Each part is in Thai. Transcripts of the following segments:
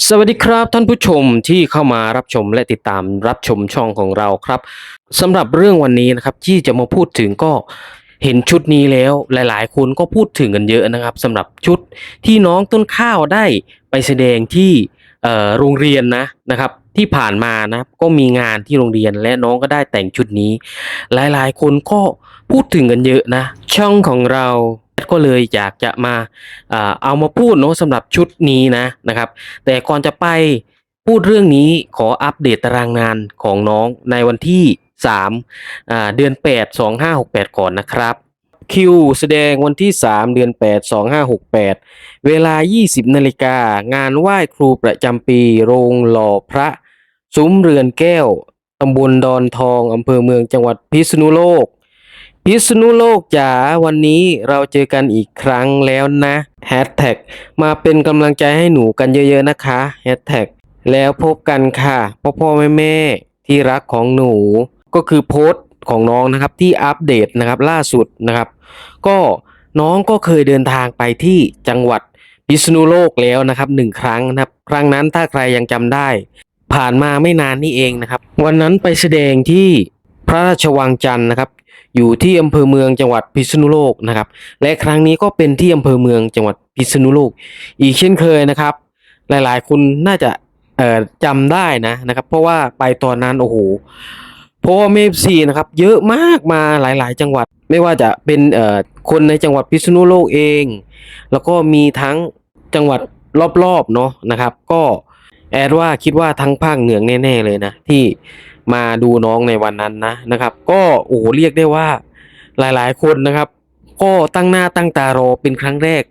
สวัสดีครับท่านผู้ชมที่เข้ามารับชมและติดตามรับชมช่องของเราครับสำหรับเรื่องวันนี้นะครับที่จะมาพูดถึงก็เห็นชุดนี้แล้วหลายๆ คนก็พูดถึงกันเยอะนะครับสำหรับชุดที่น้องต้นข้าวได้ไปแสดงที่โรงเรียนนะนะครับที่ผ่านมานะก็มีงานที่โรงเรียนและน้องก็ได้แต่งชุดนี้ หลายๆ คนก็พูดถึงกันเยอะนะ ช่องของเรา ก็เลยอยากจะมาเอามาพูดเนาะสำหรับชุดนี้นะนะครับ แต่ก่อนจะไปพูดเรื่องนี้ขออัปเดตตารางงานของน้องในวันที่3เดือน 8 2568 ก่อนนะครับคิวแสดงวันที่ 3 เดือน 8 2568 เวลา 20นาฬิกางานไหว้ครูประจำปี โรงหล่อพระซุ้มเรือนแก้วตำบลดอนทองอำเภอเมืองจังหวัดพิษณุโลก พิษณุโลกจ๋าวันนี้เราเจอกันอีกครั้งแล้วนะแฮชแท็กมาเป็นกำลังใจให้หนูกันเยอะๆนะคะแฮชแท็กแล้วพบกันค่ะ พ่อพ่อแม่แม่ๆที่รักของหนู ก็คือโพสต์ของน้องนะครับที่อัปเดตนะครับล่าสุดนะครับ ก็น้องก็เคยเดินทางไปที่จังหวัดพิษณุโลกแล้วนะครับหนึ่งครั้งนะครับ ครั้งนั้นถ้าใครยังจำได้ ผ่านมาไม่นานนี่เองนะครับ วันนั้นไปแสดงที่พระราชวังจันทร์นะครับ อยู่ที่อำเภอเมืองจังหวัดพิษณุโลกนะครับ และครั้งนี้ก็เป็นที่อำเภอเมืองจังหวัดพิษณุโลก อีกเช่นเคยนะครับ หลายๆคนน่าจะจำได้นะนะครับ เพราะว่าไปตอนนั้นโอ้โหเพราะว่าเมฟซีนะครับเยอะมากมาหลาย ๆ จังหวัดไม่ว่าจะเป็นคนในจังหวัดพิษณุโลกเอง แล้วก็มีทั้งจังหวัดรอบๆเนาะนะครับ ก็แอดว่าคิดว่าทั้งภาคเหนือแน่ ๆ เลยนะที่ มาดูน้องในวันนั้นนะนะครับ ก็โอ้เรียกได้ว่าหลายๆ คนนะครับ ก็ตั้งหน้าตั้งตารอเป็นครั้งแรก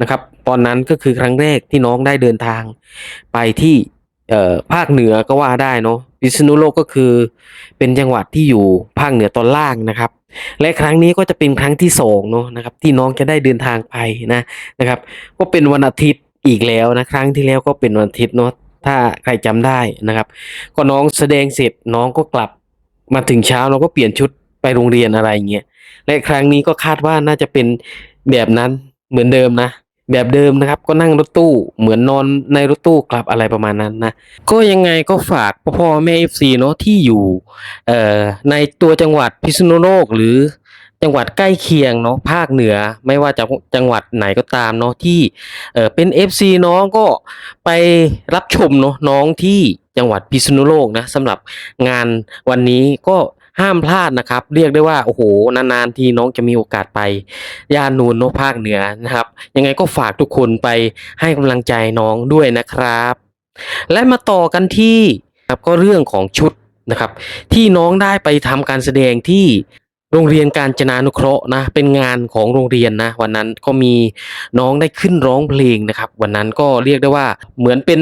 นะครับ ตอนนั้นก็คือครั้งแรกที่น้องได้เดินทาง ไปที่ภาคเหนือก็ว่าได้เนาะพิษณุโลกก็คือเป็นจังหวัดที่อยู่ภาคเหนือตอนล่างนะครับ และครั้งนี้ก็จะเป็นครั้งที่สองเนาะนะครับ ที่น้องจะได้เดินทางไปนะนะครับ ก็เป็นวันอาทิตย์อีกแล้วนะครั้งที่แล้วก็เป็นวันอาทิตย์เนาะ ถ้าใครจำได้นะครับ ก็น้องแสดงเสร็จน้องก็กลับมาถึงเช้าน้องก็เปลี่ยนชุดไปโรงเรียนอะไรอย่างเงี้ยและครั้งนี้ก็คาดว่าน่าจะเป็นแบบนั้นเหมือนเดิมนะ แบบเดิมนะครับ ก็นั่งรถตู้เหมือนนอนในรถตู้กลับอะไรประมาณนั้นนะ ก็ยังไงก็ฝากพ่อแม่เอฟซีเนาะที่อยู่ในตัวจังหวัดพิษณุโลกหรือ จังหวัดใกล้เคียงเนาะภาคเหนือไม่ว่าจะจังหวัดไหนก็ตามเนาะที่เออเป็น FC น้องก็ไปรับชมเนาะน้องที่จังหวัดพิษณุโลกนะสำหรับงานวันนี้ก็ห้ามพลาดนะครับ เรียกได้ว่าโอ้โหนานๆทีน้องจะมีโอกาสไปย่านนูนเนาะภาคเหนือนะครับ ยังไงก็ฝากทุกคนไปให้กำลังใจน้องด้วยนะครับ และมาต่อกันที่ครับก็เรื่องของชุดนะครับ ที่น้องได้ไปทำการแสดงที่ โรงเรียนการจนานุเคราะห์นะเป็นงานของโรงเรียนนะวันนั้นก็มีน้องได้ขึ้นร้องเพลงนะครับ วันนั้นก็เรียกได้ว่าเหมือนเป็น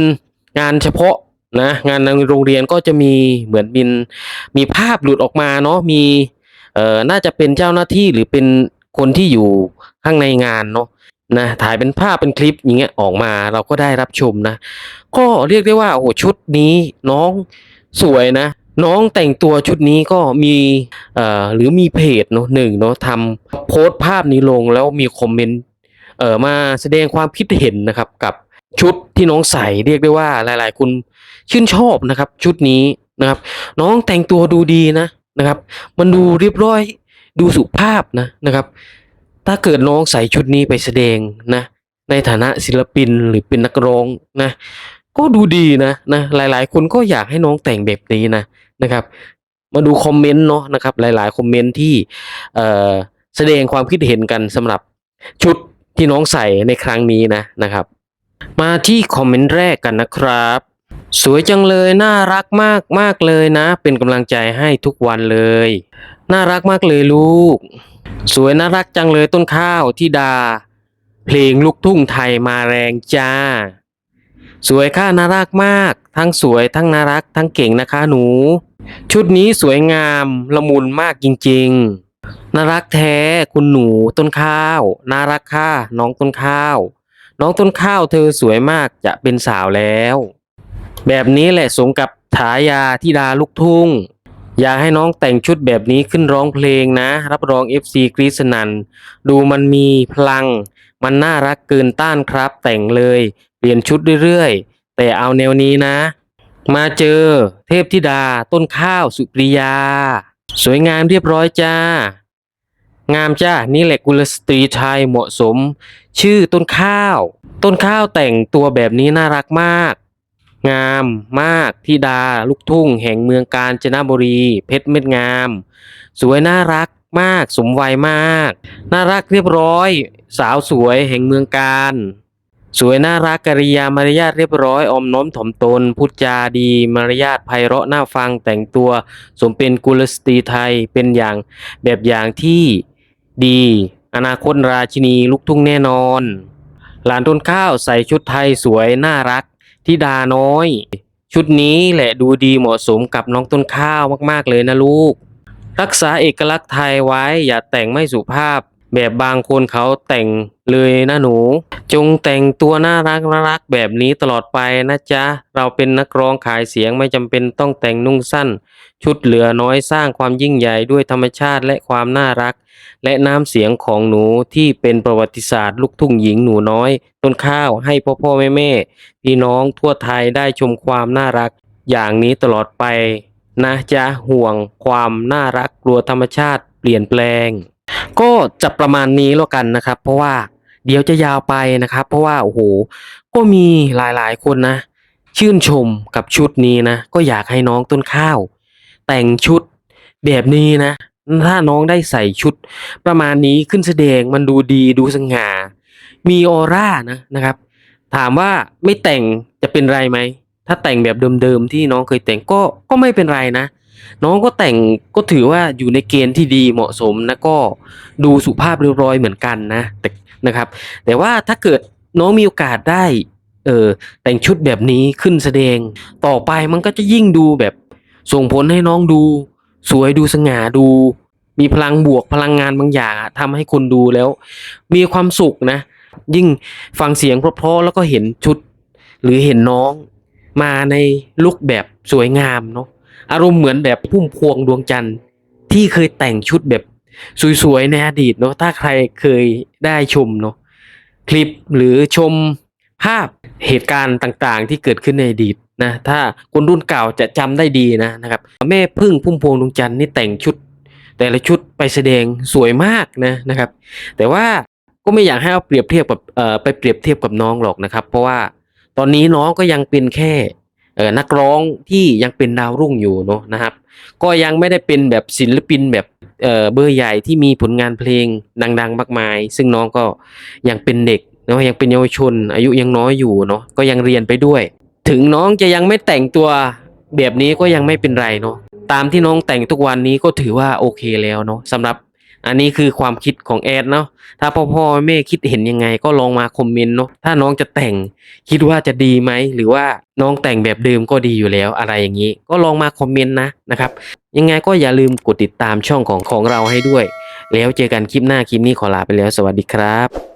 งานเฉพาะนะงานในโรงเรียนก็จะมีเหมือนมีมีภาพหลุดออกมาเนาะมีเอ่อน่าจะเป็นเจ้าหน้าที่หรือเป็นคนที่อยู่ข้างในงานเนาะนะถ่ายเป็นภาพเป็นคลิปอย่างเงี้ยออกมาเราก็ได้รับชมนะ ก็เรียกได้ว่าโอ้ชุดนี้น้องสวยนะ น้องแต่งตัวชุดนี้ก็มีเอ่อหรือมีเพจเนาะหนึ่งเนาะทำโพสต์ภาพนี้ลงแล้วมีคอมเมนต์เอ่อมาแสดงความคิดเห็นนะครับกับชุดที่น้องใส่เรียกได้ว่าหลาย ๆ คนชื่นชอบนะครับ ชุดนี้นะครับ น้องแต่งตัวดูดีนะนะครับ มันดูเรียบร้อยดูสุภาพนะนะครับ ถ้าเกิดน้องใส่ชุดนี้ไปแสดงนะในฐานะศิลปินหรือเป็นนักร้องนะ ก็ดูดีนะนะหลาย ๆ คนก็อยากให้น้องแต่งแบบนี้นะ นะครับ มาดูคอมเมนต์เนาะนะครับ หลาย ๆ คอมเมนต์ที่เอ่อแสดงความคิดเห็นกันสำหรับชุดที่น้องใส่ในครั้งนี้นะนะครับ มาที่คอมเมนต์แรกกันนะครับ สวยจังเลยน่ารักมากมากเลยนะ เป็นกำลังใจให้ทุกวันเลย น่ารักมากเลยลูก สวยน่ารักจังเลยต้นข้าวที่ดา เพลงลูกทุ่งไทยมาแรงจ้า สวยค่ะน่ารักมาก ทั้งสวยทั้งน่ารักทั้งเก่งนะคะหนู ชุดนี้สวยงามละมุนมากจริงๆ น่ารักแท้คุณหนูต้นข้าว น่ารักค่ะน้องต้นข้าว น้องต้นข้าวเธอสวยมากจะเป็นสาวแล้ว แบบนี้แหละสมกับฉายาที่ดาลูกทุ่ง อยากให้น้องแต่งชุดแบบนี้ขึ้นร้องเพลงนะ รับรอง FC กรีสนัน ดูมันมีพลัง มันน่ารักเกินต้านครับแต่งเลย เปลี่ยนชุดเรื่อยๆ แต่เอาแนวนี้นะ มาเจอ เทพธิดา ต้นข้าวสุปริยา สวยงามเรียบร้อยจ้า งามจ้า นี่แหละกุลสตรีไทยเหมาะสม ชื่อต้นข้าว ต้นข้าวแต่งตัวแบบนี้น่ารักมาก งามมากธิดาลูกทุ่ง แห่งเมืองกาญจนบุรี เพชรเม็ดงาม สวยน่ารักมากสมวัยมาก น่ารักเรียบร้อย สาวสวยแห่งเมืองการ สวยน่ารักกริยามารยาทเรียบร้อยอมน้อมถ่อมตนพูดจาดีมารยาทไพเราะน่าฟังแต่งตัว สมเป็นกุลสตรีไทยเป็นอย่างแบบอย่างที่ดี อนาคตราชินีลูกทุ่งแน่นอน หลานต้นข้าวใส่ชุดไทยสวยน่ารักทิดาน้อย ชุดนี้แหละดูดีเหมาะสมกับน้องต้นข้าวมากๆเลยนะลูก รักษาเอกลักษณ์ไทยไว้อย่าแต่งไม่สุภาพ แบบบางคนเขาแต่งเลยนะหนู จงแต่งตัวน่ารักน่ารักแบบนี้ตลอดไปนะจ๊ะ เราเป็นนักร้องขายเสียงไม่จำเป็นต้องแต่งนุ่งสั้น ชุดเหลือน้อยสร้างความยิ่งใหญ่ด้วยธรรมชาติและความน่ารัก และน้ำเสียงของหนูที่เป็นประวัติศาสตร์ลูกทุ่งหญิงหนูน้อย ต้นข้าวให้พ่อพ่อแม่แม่พี่น้องทั่วไทยได้ชมความน่ารัก อย่างนี้ตลอดไปนะจ๊ะห่วงความน่ารักกลัวธรรมชาติเปลี่ยนแปลง ก็จะประมาณนี้แล้วกันนะครับ เพราะว่าเดี๋ยวจะยาวไปนะครับ เพราะว่าโอ้โหก็มีหลายๆคนนะ ชื่นชมกับชุดนี้นะ ก็อยากให้น้องต้นข้าว แต่งชุดแบบนี้นะ ถ้าน้องได้ใส่ชุด ประมาณนี้ขึ้นแสดงมันดูดีดูสง่ามีออร่านะนะครับ ถามว่าไม่แต่งจะเป็นไรไหมถ้าแต่งแบบเดิมๆที่น้องเคยแต่งก็ก็ไม่เป็นไรนะ น้องก็แต่งก็ถือว่าอยู่ในเกณฑ์ที่ดีเหมาะสมนะก็ดูสุภาพเรียบร้อยเหมือนกันนะแต่นะครับ แต่ว่าถ้าเกิดน้องมีโอกาสได้เออแต่งชุดแบบนี้ขึ้นแสดง ต่อไปมันก็จะยิ่งดูแบบส่งผลให้น้องดู สวยดูสง่าดู มีพลังบวกพลังงานบางอย่างอะทำให้คนดูแล้ว มีความสุขนะ ยิ่งฟังเสียงเพราะๆแล้วก็เห็นชุด หรือเห็นน้องมาในลุคแบบสวยงามเนาะ อารมณ์เหมือนแบบพุ่มพวงดวงจันทร์ที่เคยแต่งชุดแบบสวยๆในอดีตเนาะถ้าใครเคยได้ชมเนาะคลิปหรือชมภาพเหตุการณ์ต่างๆ ที่เกิดขึ้นในอดีตนะถ้าคนรุ่นเก่าจะจำได้ดีนะนะครับ แม่พึ่งพุ่มพวงดวงจันทร์นี่แต่งชุด แต่ละชุดไปแสดงสวยมากนะนะครับ แต่ว่าก็ไม่อยากให้เอาเปรียบเทียบกับเออไปเปรียบเทียบกับน้องหรอกนะครับ เพราะว่าตอนนี้น้องก็ยังเป็นแค่ นักร้องที่ยังเป็นดาวรุ่งอยู่เนาะนะครับ ก็ยังไม่ได้เป็นแบบศิลปินแบบเออเบอร์ใหญ่ที่มีผลงานเพลงดัง ๆ มากมาย ซึ่งน้องก็ยังเป็นเด็กเนาะยังเป็นเยาวชน อายุยังน้อยอยู่เนาะก็ยังเรียนไปด้วย ถึงน้องจะยังไม่แต่งตัวแบบนี้ก็ยังไม่เป็นไรเนาะตามที่น้องแต่งทุกวันนี้ก็ถือว่าโอเคแล้วเนาะสำหรับ อันนี้คือความคิดของแอดเนาะถ้าพ่อพ่อแม่คิดเห็นยังไงก็ลองมาคอมเมนต์เนาะถ้าน้องจะแต่งคิดว่าจะดีไหมหรือว่าน้องแต่งแบบเดิมก็ดีอยู่แล้วอะไรอย่างนี้ ก็ลองมาคอมเมนต์นะนะครับยังไงก็อย่าลืมกดติดตามช่องของของเราให้ด้วย แล้วเจอกันคลิปหน้าคลิปนี้ขอลาไปแล้ว สวัสดีครับ